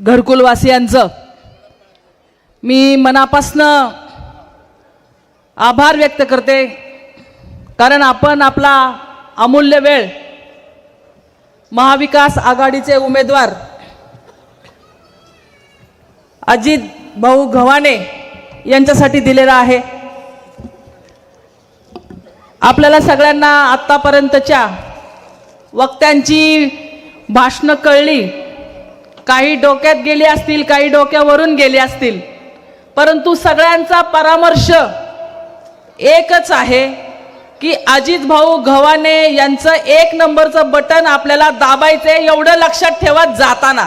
घरकुलवासियांचं मी मनापासनं आभार व्यक्त करते. कारण आपण आपला अमूल्य वेळ महाविकास आघाडीचे उमेदवार अजित भाऊ गव्हाणे यांच्यासाठी दिलेला आहे. आपल्याला सगळ्यांना आत्तापर्यंतच्या वक्त्यांची भाषणं कळली. काही डोक्यात गेली असतील काही डोक्यावरून गेली असतील. परंतु सगळ्यांचा परामर्श एकच आहे की अजित भाऊ गव्हाणे यांचं एक नंबरचं बटन आपल्याला दाबायचंय एवढं लक्षात ठेवत जाताना.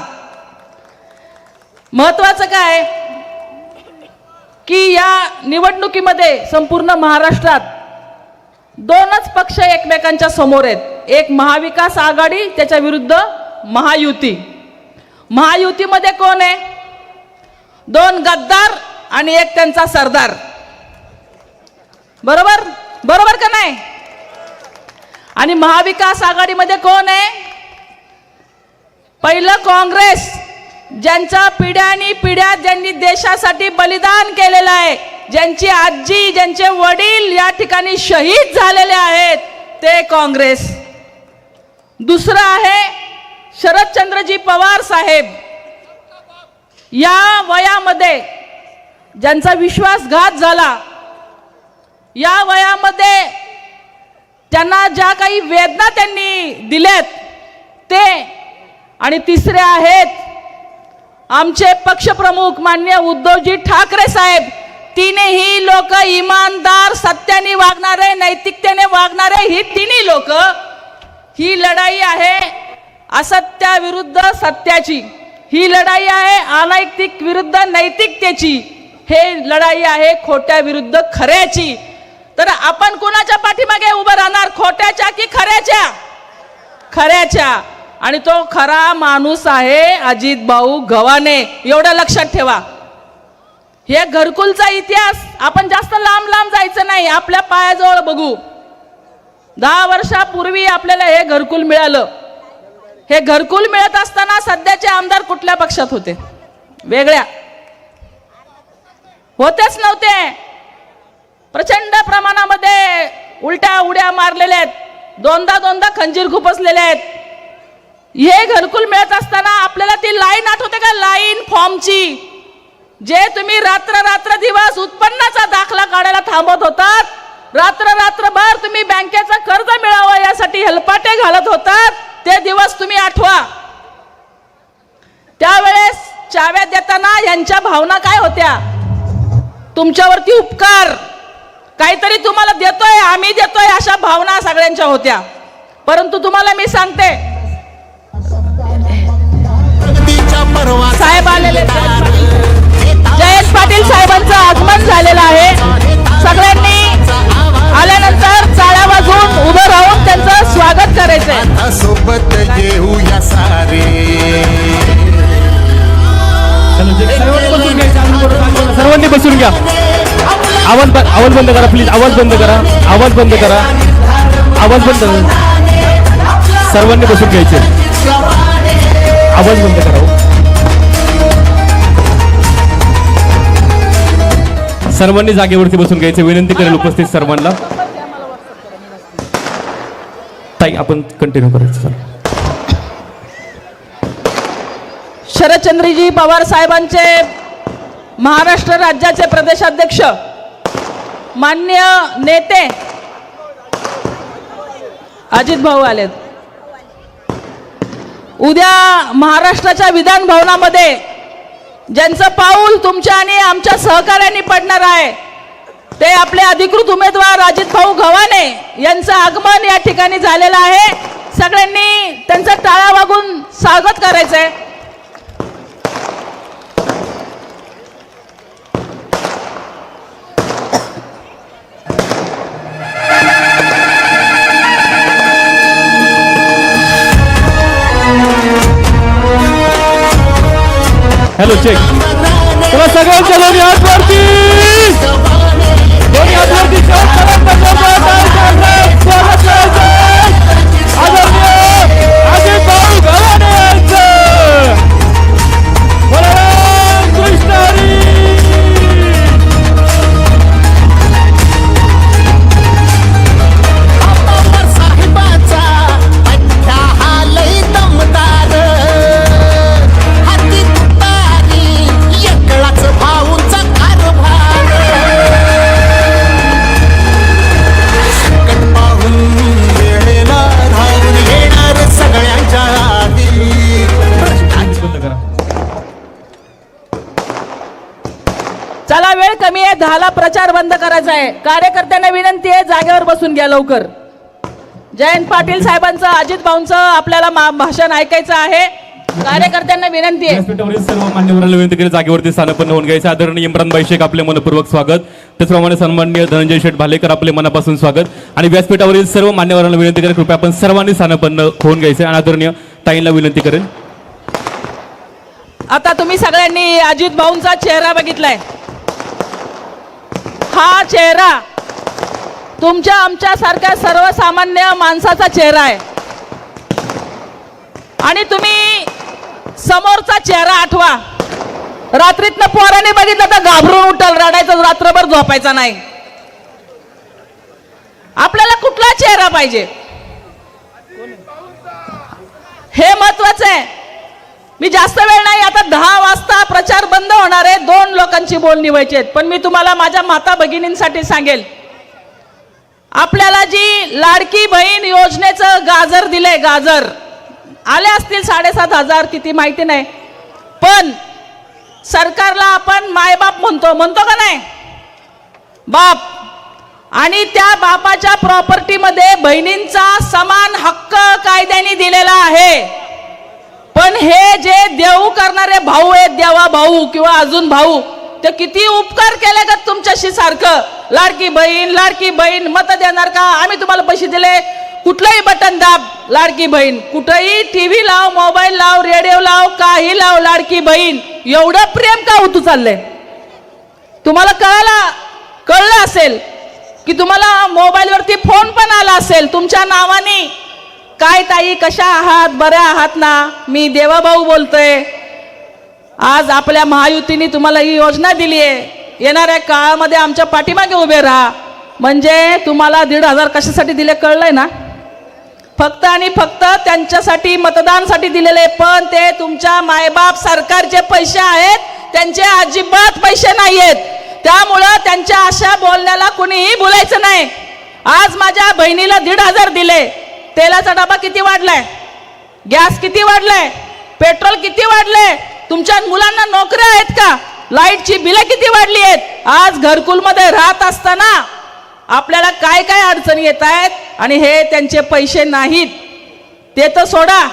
महत्वाचं काय? की या निवडणुकीमध्ये संपूर्ण महाराष्ट्रात दोनच पक्ष एकमेकांच्या समोर आहेत. एक महाविकास आघाडी त्याच्या विरुद्ध महायुती. महायुतीमध्ये कोण आहे? दोन गद्दार आणि एक त्यांचा सरदार. बरोबर? बरोबर का नाही? आणि महाविकास आघाडीमध्ये कोण आहे? पहिलं काँग्रेस ज्यांच्या पिढ्यानी पिढ्या ज्यांनी देशासाठी बलिदान केलेलं आहे ज्यांची आजी ज्यांचे वडील या ठिकाणी शहीद झालेले आहेत ते काँग्रेस. दुसरं आहे शरदचंद्रजी पवार साहेब या वयामध्ये ज्यांचा विश्वासघात झाला या वयामध्ये त्यांना ज्या काही वेदना त्यांनी दिल्यात ते आणि तिसरे आहेत आमचे पक्षप्रमुख मान्य उद्धवजी ठाकरे साहेब. तिनेही लोक इमानदार सत्याने वागणारे नैतिकतेने वागणारे ही तिन्ही लोक ही लढाई आहे. असत्याविरुद्ध सत्याची. ही लढाई आहे अनैतिक विरुद्ध नैतिकतेची. हे लढाई आहे खोट्या विरुद्ध खऱ्याची. तर आपण कोणाच्या पाठीमागे उभं राहणार? खोट्याच्या की खऱ्याच्या? खऱ्याच्या. आणि तो खरा माणूस आहे अजित भाऊ गव्हाणे. एवढं लक्षात ठेवा. हे घरकुलचा इतिहास. आपण जास्त लांब लांब जायचं नाही. आपल्या पायाजवळ बघू. दहा वर्षापूर्वी आपल्याला हे घरकुल मिळालं. हे घरकुल मिळत असताना सध्याचे आमदार कुठल्या पक्षात होते? वेगळ्या. होतेच नव्हते. प्रचंड प्रमाणामध्ये उलट्या उड्या मारलेल्या आहेत. दोनदा दोनदा खंजीर खुपसलेले आहेत. हे घरकुल मिळत असताना आपल्याला ती लाईन आठवते का? लाईन फॉर्मची. जे तुम्ही रात्र रात्र दिवस उत्पन्नाचा दाखला काढायला थांबत होतात रात्र रात्रभर तुम्ही बँकेचं कर्ज मिळावं यासाठी हेलपाटे घालत होतात. ते दिवस तुम्ही आठवा. त्यावेळेस चाव्या देताना यांच्या भावना काय होत्या? तुमच्यावरती उपकार. काहीतरी तुम्हाला देतोय आम्ही देतोय अशा भावना सगळ्यांच्या होत्या. परंतु तुम्हाला मी सांगते. साहेब आलेले जयेश पाटील साहेबांचं आगमन झालेलं आहे. सगळ्यांनी आल्यानंतर चाळ्या वाजून उभं राहून त्यांचं स्वागत बसून घ्या. आवाज ब- आवाज बंद करा प्लीज आवाज बंद करा. आवाज बंद करा. आवाज बंद करा. सर्वांनी बसून घ्यायचे. आवाज बंद करा हो. सर्वांनी जागेवरती बसून घ्यायचे. विनंती करेल उपस्थित सर्वांना. ताई आपण कंटिन्यू करायचं सर शरदचंद्रजी पवार साहेबांचे महाराष्ट्र राज्याचे प्रदेशाध्यक्ष मान्य नेते अजित भाऊ आलेत. उद्या महाराष्ट्राच्या विधान भवनामध्ये ज्यांचं पाऊल तुमच्या आणि आमच्या सहकार्याने पडणार आहे ते आपले अधिकृत उमेदवार अजित भाऊ गव्हाणे यांचं आगमन या ठिकाणी झालेलं आहे. सगळ्यांनी त्यांचं टाळा वागून स्वागत करायचं आहे हॅलो चेक तुला सगळ्यांच्या दोन्ही हात वरती दोन्ही हात वरती प्रचार बंद करायचा आहे. कार्यकर्त्यांना विनंती आहे जागेवर बसून घ्या लवकर. जयंत पाटील साहेबांचं अजित भाऊंचं आपल्याला भाषण ऐकायचं आहे. कार्यकर्त्यांना विनंती आहे. सर्व मान्यवरांना विनंती केली जागेवरती स्थानपन्न होऊन घ्यायचे. आदरणीय इम्रानबाई शेख आपले मनपूर्वक स्वागत. त्याचप्रमाणे सन्माननीय धनंजय शेठ भालेकर आपले मनापासून स्वागत. आणि व्यासपीठावरील सर्व मान्यवरांना विनंती करेल कृपया आपण सर्वांनी स्थानपन्न होऊन घ्यायचे. आणि आदरणीय ताईंना विनंती करेल आता तुम्ही सगळ्यांनी अजित भाऊंचा चेहरा बघितलाय. हा चेहरा तुमच्या आमच्यासारख्या सर्वसामान्य माणसाचा चेहरा आहे. आणि तुम्ही समोरचा चेहरा आठवा. रात्रीतनं पोराने बघितलं तर घाबरून उठल रडायचं रात्रभर झोपायचा नाही. आपल्याला कुठला चेहरा पाहिजे? हे महत्वाचं आहे. मी जास्त वेळ नाही आता दहा वाजता प्रचार बंद होणार आहे. दोन लोकांची बोलणी व्हायची आहेत. पण मी तुम्हाला माझ्या माता भगिनींसाठी सांगेल. आपल्याला जी लाडकी बहीण योजनेचं गाजर दिलंय गाजर. आले असतील साडेसात हजार किती माहिती नाही. पण सरकारला आपण मायबाप म्हणतो. म्हणतो का नाही? बाप. आणि त्या बापाच्या प्रॉपर्टीमध्ये बहिणींचा समान हक्क कायद्याने दिलेला आहे. पण हे जे देऊ करणारे भाऊ आहेत देवा भाऊ किंवा अजून भाऊ ते किती उपकार केले का तुमच्याशी सारखं? लाडकी बहीण लाडकी बहीण मत देणार का? आम्ही तुम्हाला पैसे दिले. कुठलंही बटन दाब लाडकी बहीण. कुठंही टीव्ही लाव मोबाईल लाव रेडिओ लाव काही लाव लाडकी बहीण. एवढं प्रेम का होतू चाललंय? तुम्हाला कळाला कळलं असेल की तुम्हाला मोबाईलवरती फोन पण आला असेल तुमच्या नावाने. काय ताई कशा आहात? बऱ्या आहात ना? मी देवाभाऊ बोलतोय. आज आपल्या महायुतीने तुम्हाला ही योजना दिली आहे. येणाऱ्या काळामध्ये आमच्या पाठीमागे उभे राहा. म्हणजे तुम्हाला दीड हजार कशासाठी दिले कळलंय ना? फक्त आणि फक्त त्यांच्यासाठी मतदानसाठी दिलेले पण ते तुमच्या मायबाप सरकारचे पैसे आहेत त्यांचे अजिबात पैसे नाही आहेत त्यामुळं त्यांच्या अशा बोलण्याला कुणीही बोलायचं नाही. आज माझ्या बहिणीला दीड हजार दिले. तेलाचा डबा किती वाढलाय? गॅस किती वाढलाय? पेट्रोल किती वाढलंय? तुमच्या मुलांना नोकऱ्या आहेत का? लाईटची बिलं किती वाढली आहेत? आज घरकुलमध्ये राहत असताना आपल्याला काय काय अडचणी येत आहेत आणि हे त्यांचे पैसे नाहीत. ते तर सोडा.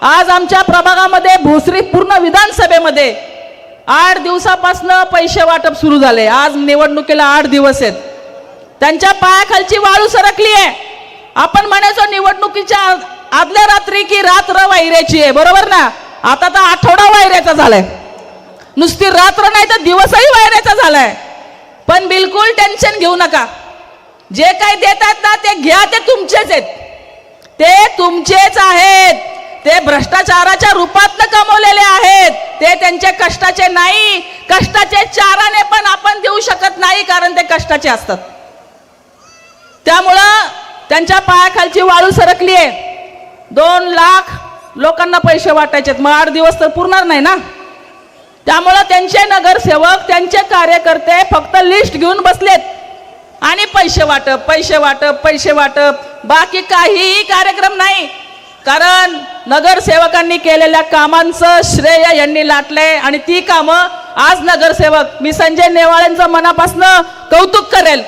आज आमच्या प्रभागामध्ये भोसरी पूर्ण विधानसभेमध्ये आठ दिवसापासून पैसे वाटप सुरू झाले. आज निवडणुकीला आठ दिवस आहेत. त्यांच्या पायाखालची वाळू सरकली आहे. आपण म्हणायचो निवडणुकीच्या आदल्या रात्री की रात्र वैऱ्याची आहे बरोबर ना? आता तर आठवडा वैऱ्याचा झालाय. नुसती रात्र नाही तर दिवसही वैऱ्याचा झालाय. पण बिलकुल टेन्शन घेऊ नका. जे काही देतात ना ते घ्या ते तुमचेच आहेत. ते तुमचेच आहेत. ते भ्रष्टाचाराच्या रूपात कमवलेले आहेत. ते त्यांचे कष्टाचे नाही. कष्टाचे चाराने पण आपण देऊ शकत नाही कारण ते कष्टाचे असतात. त्यामुळं त्यांच्या पायाखालची वाळू सरकली आहे दोन लाख लोकांना पैसे वाटायचे मग आठ दिवस तर पुरणार नाही ना? त्यामुळं त्यांचे नगरसेवक त्यांचे कार्यकर्ते फक्त लिस्ट घेऊन बसलेत. आणि पैसे वाटप पैसे वाटप पैसे वाटप. बाकी काहीही कार्यक्रम नाही. कारण नगरसेवकांनी केलेल्या कामांचं श्रेय यांनी लाटलंय. आणि ती कामं आज नगरसेवक मी संजय नेवाळ्यांचं मनापासनं कौतुक करेल.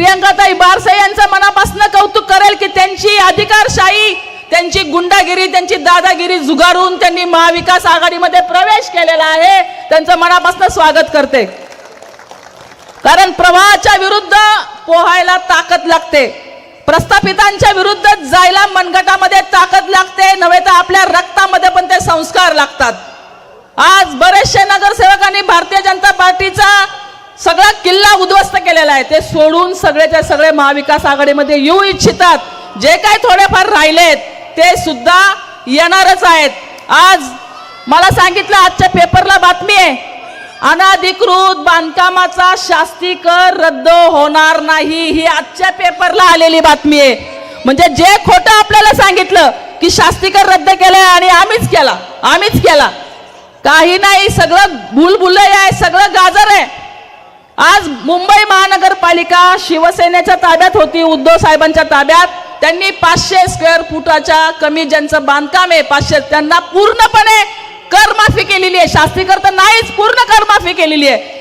प्रियंकाताई बारसे यांचं मनापासून कौतुक करेल की त्यांची अधिकारशाही त्यांची गुंडागिरी त्यांची दादागिरी जुगारून त्यांनी महाविकास आघाडीमध्ये प्रवेश केलेला आहे. त्यांचं मनापासून स्वागत करते. कारण प्रवाहाच्या विरुद्ध पोहायला ताकद लागते. प्रस्थापितांच्या विरुद्ध जायला मनगटामध्ये ताकद लागते नव्हे तर आपल्या रक्तामध्ये पण ते संस्कार लागतात. आज बरेचसे नगरसेवकांनी भारतीय जनता पार्टीचा सगळा किल्ला उद्ध्वस्त केलेला आहे. ते सोडून सगळेच्या सगळे महाविकास आघाडीमध्ये येऊ इच्छितात. जे काय थोडेफार राहिलेत ते सुद्धा येणारच आहेत. आज मला सांगितलं आजच्या पेपरला बातमी आहे. अनाधिकृत बांधकामाचा शास्ती कर रद्द होणार नाही. ही आजच्या पेपरला आलेली बातमी आहे. म्हणजे जे खोटं आपल्याला सांगितलं की शास्ती कर रद्द केलंय आणि आम्हीच केला आम्हीच केला. काही नाही सगळं भूलभुलय आहे सगळं गाजर आहे. आज मुंबई महानगरपालिका शिवसेनेच्या ताब्यात होती उद्धव साहेबांच्या ताब्यात. त्यांनी पाचशे स्क्वेअर फुटाच्या कमी ज्यांचं बांधकाम आहे पाचशे त्यांना पूर्णपणे कर माफी केलेली आहे. शास्त्रीकर तर नाहीच पूर्ण कर माफी केलेली आहे.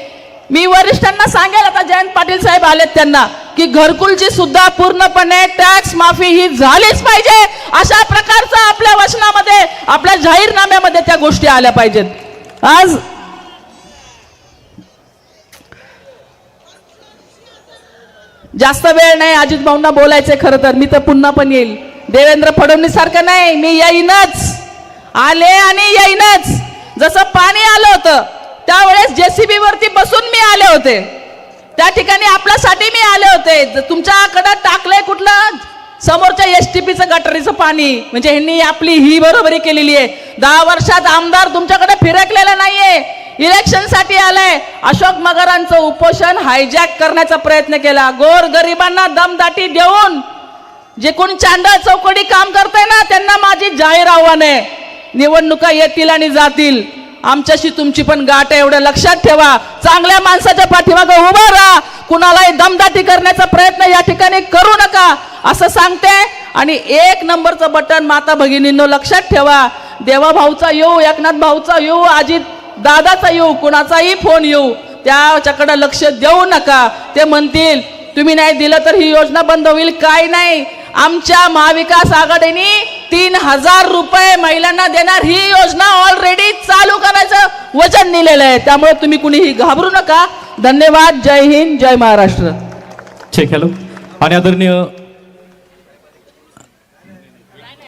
मी वरिष्ठांना सांगेल आता जयंत पाटील साहेब आलेत त्यांना की घरकुलची सुद्धा पूर्णपणे टॅक्स माफी ही झालीच पाहिजे. अशा प्रकारचं आपल्या वचनामध्ये आपल्या जाहीरनाम्यामध्ये त्या गोष्टी आल्या पाहिजेत. आज जास्त वेळ नाही अजित भाऊंना बोलायचंय खरं तर. मी तर पुन्हा पण येईल. देवेंद्र फडणवीस सारखं नाही मी येईनच. आले आणि येईनच. जसं पाणी आलं होतं त्यावेळेस जेसीबी वरती बसून मी आले होते. त्या ठिकाणी आपल्यासाठी मी आले होते. तुमच्याकडे तुमच्याकडं टाकलंय कुठलं? समोरच्या एस टी पीचं गटरीचं पाणी. म्हणजे ह्यांनी आपली ही बरोबरी केलेली आहे. दहा वर्षात आमदार तुमच्याकडे फिरकलेला नाहीये. इलेक्शनसाठी आलाय. अशोक मगरांचं उपोषण हायजॅक करण्याचा प्रयत्न केला. गोर गरिबांना दमदाटी देऊन जे कोण चांदा चौकडी काम करताय ना त्यांना माझी जाहीर आव्हान आहे. निवडणुका येतील आणि जातील. आमच्याशी तुमची पण गाठ आहे एवढं लक्षात ठेवा. चांगल्या माणसाच्या पाठीमागे उभा राहा. कुणालाही दमदाटी करण्याचा प्रयत्न या ठिकाणी करू नका. असं सांगते. आणि एक नंबरचं बटन माता भगिनींनो लक्षात ठेवा. देवा भाऊचा येऊ एकनाथ भाऊचा येऊ अजित दादाचा येऊ कुणाचाही फोन येऊ त्याच्याकडं लक्ष देऊ नका. ते म्हणतील तुम्ही नाही दिलं तर ही योजना बंद होईल. काय नाही. आमच्या महाविकास आघाडीने तीन हजार रुपये महिलांना देणार ही योजना ऑलरेडी चालू करायचं वचन दिलेलं आहे. त्यामुळे तुम्ही कुणीही घाबरू नका. धन्यवाद. जय हिंद. जय महाराष्ट्र. ठीक हॅलो. आणि आदरणीय